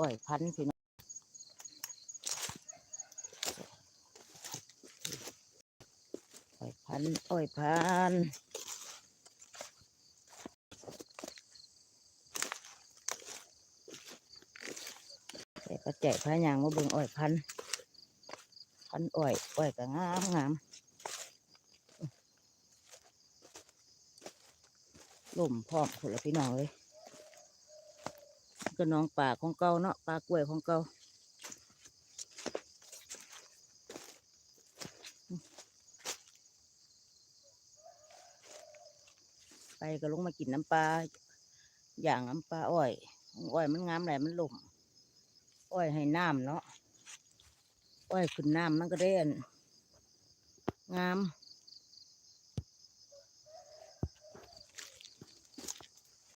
อ้อยพันธ์พี่น้องอ้อยพันธ์อ้อยพันธุ์แต่ก็แจกพระยางมาเบิ่งอ้อยพันธ์พันธ์อ้อยอ้อยก็งามงามล่มพร้อมผลพี่น้องเลย ก็น้องป่าของเก่าเนาะปลากล้วยของเก่าไปก็ลงมากินน้ำปลาอย่างน้ำปลาอ้อยอ้อยมันงามแหละมันหล่มอ้อยให้น้ำเนาะอ้อยขึ้นน้ำมันก็ได้อันงาม